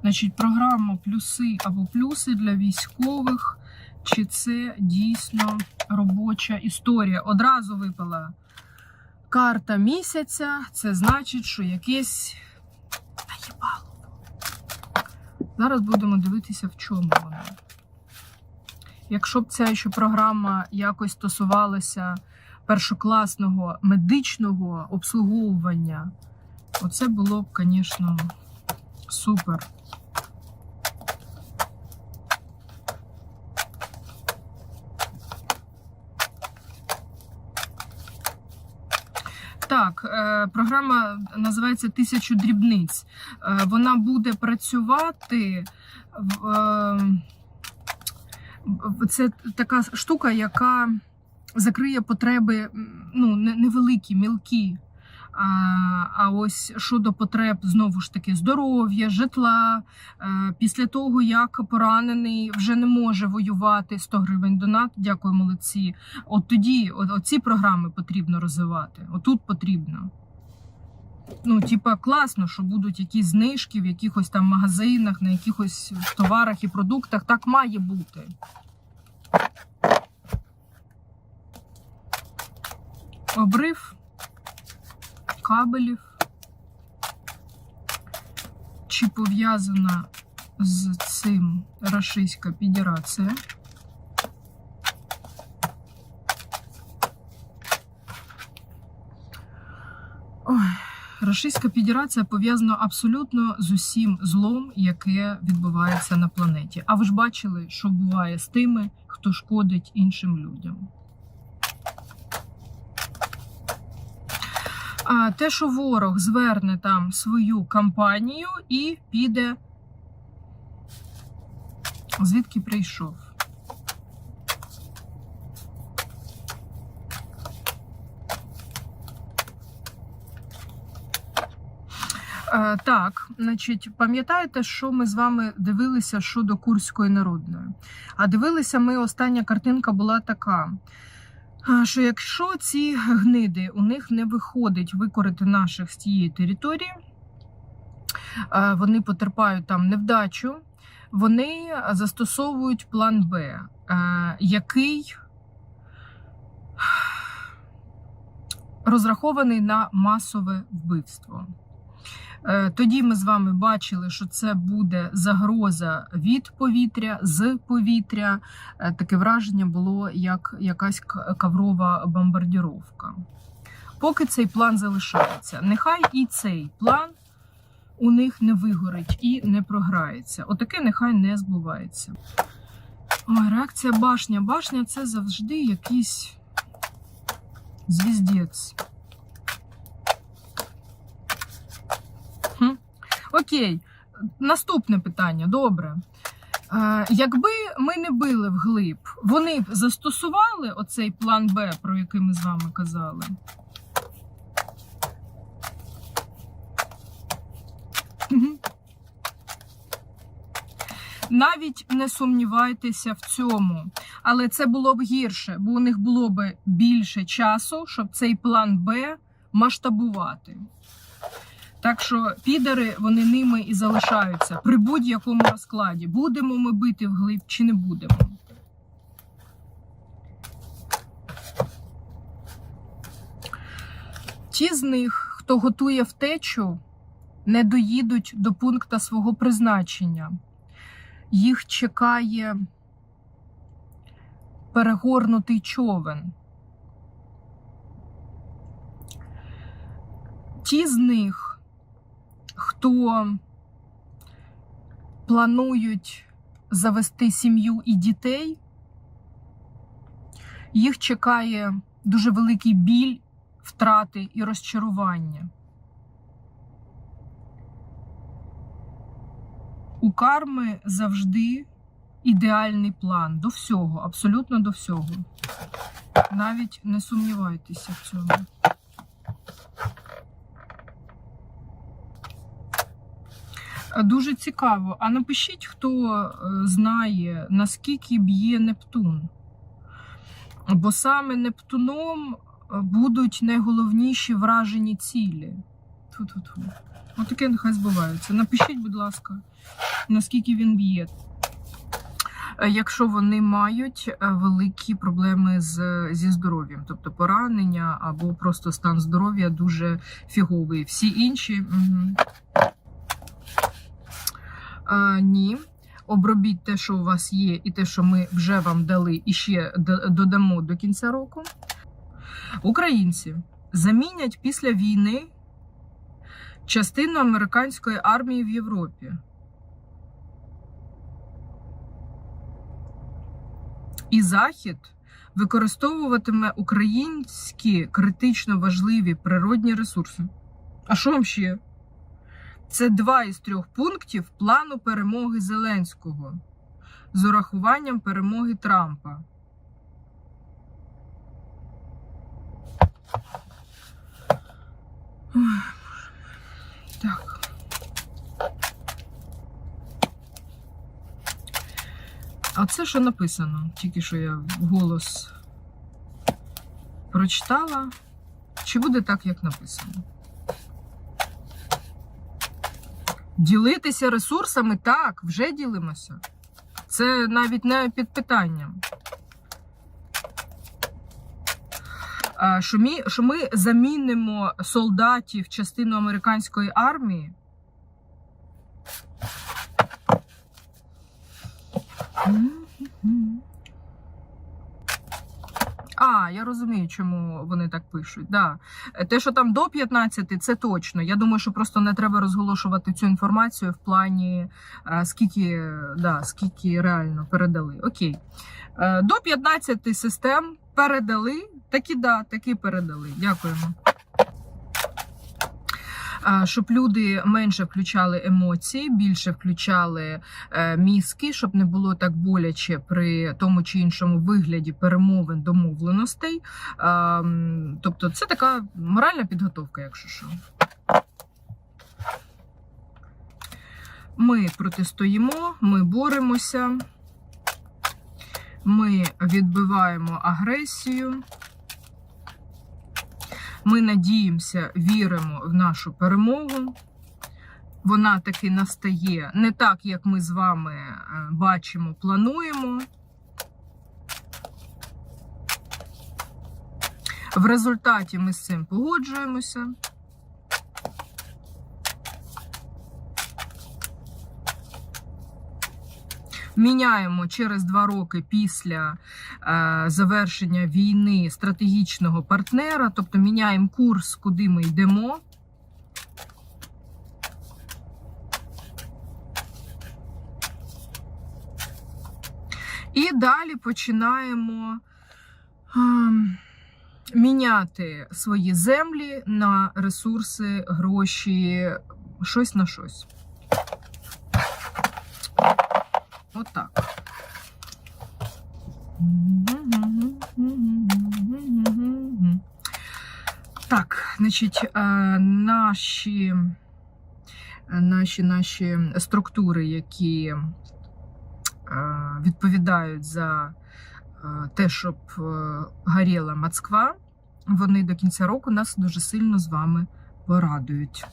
Значить, програма плюси або плюси для військових. Чи це дійсно робоча історія? Одразу випала карта місяця. Це значить, що якесь наїбало. Зараз будемо дивитися, в чому вона. Якщо б ця ще програма якось стосувалася першокласного медичного обслуговування, оце було б, звісно, супер. Так, е, програма називається Тисячу дрібниць. Е, Вона буде працювати е, Це така штука, яка закриє потреби ну, невеликі, мілкі. А, ось щодо потреб знову ж таки здоров'я, житла. Е, Після того, як поранений вже не може воювати 100 гривень донат, дякую, молодці. От тоді оці програми потрібно розвивати. Отут потрібно. Ну, типа, класно, що будуть якісь знижки в якихось там магазинах, на якихось товарах і продуктах. Так має бути. Обрив кабелів. Чи пов'язана з цим Рашистська Федерація? Рашистська Федерація пов'язана абсолютно з усім злом, яке відбувається на планеті. А ви ж бачили, що буває з тими, хто шкодить іншим людям. А те, що ворог зверне там свою кампанію і піде, звідки прийшов. Е, Так, значить, пам'ятаєте, що ми з вами дивилися щодо Курської народної? А дивилися ми, остання картинка була така. Що якщо ці гниди у них не виходить викорити наших з цієї території, вони потерпають там невдачу, вони застосовують план Б, е, який розрахований на масове вбивство. Е, Тоді ми з вами бачили, що це буде загроза від повітря, з повітря. Е, Таке враження було як якась каврова бомбардіровка. Поки цей план залишається, нехай і цей план у них не вигорить і не програється. Отаке нехай не збувається. Ой, реакція башня. Башня це завжди якийсь звіздець. Окей, наступне питання. Добре. Якби ми не били вглиб, вони б застосували оцей план Б, про який ми з вами казали. Навіть не сумнівайтеся в цьому. Але це було б гірше, бо у них було б більше часу, щоб цей план Б масштабувати. Так що підери вони ними і залишаються при будь-якому розкладі. Будемо ми бити вглиб чи не будемо. Ті з них, хто готує втечу, не доїдуть до пункту свого призначення. Їх чекає перегорнутий човен. Ті з них, хто планують завести сім'ю і дітей, їх чекає дуже великий біль, втрати і розчарування. У карми завжди ідеальний план до всього, абсолютно до всього. Навіть не сумнівайтеся в цьому. Дуже цікаво. А напишіть, хто е, знає, наскільки б'є Нептун. Бо саме Нептуном е, будуть найголовніші вражені цілі Тьфу-тьфу-тьфу. Отаке нехай збувається. Напишіть, будь ласка, наскільки він б'є. Е, Якщо вони мають великі проблеми з, зі здоров'ям, тобто поранення або просто стан здоров'я дуже фіговий. Всі інші угу. Е, ні. Обробіть те, що у вас є, і те, що ми вже вам дали, і ще додамо до кінця року. Українці замінять після війни частину американської армії в Європі. І Захід використовуватиме українські критично важливі природні ресурси. А що вам ще? Це два із трьох пунктів плану перемоги Зеленського з урахуванням перемоги Трампа. Так. А це що написано? Тільки що я голос прочитала. Чи буде так, як написано? Ділитися ресурсами так, вже ділимося. Це навіть не під питанням. Що ми, що ми замінимо солдатів частину американської армії. А, я розумію, чому вони так пишуть. Да. Те, що там до 15, це точно. Я думаю, що просто не треба розголошувати цю інформацію в плані е, скільки, да, скільки реально передали. Окей. Е, До 15 систем передали, такі да, такі передали. Дякуємо. Щоб люди менше включали емоції, більше включали е, мізки, щоб не було так боляче при тому чи іншому вигляді перемовин домовленостей. Тобто, це така моральна підготовка, якщо що. Ми протистоїмо, ми боремося, ми відбиваємо агресію. Ми надіємося, віримо в нашу перемогу. Вона таки настає не так, як ми з вами е, бачимо, плануємо. В результаті ми з цим погоджуємося. Міняємо через два роки після е, завершення війни стратегічного партнера, тобто міняємо курс, куди ми йдемо. І далі починаємо ем, міняти свої землі на ресурси, гроші, щось на щось. Отак. Так, значить, е, наші, наші, наші структури, які е, відповідають за е, те, щоб е, горіла Москва, вони до кінця року нас дуже сильно з вами порадують.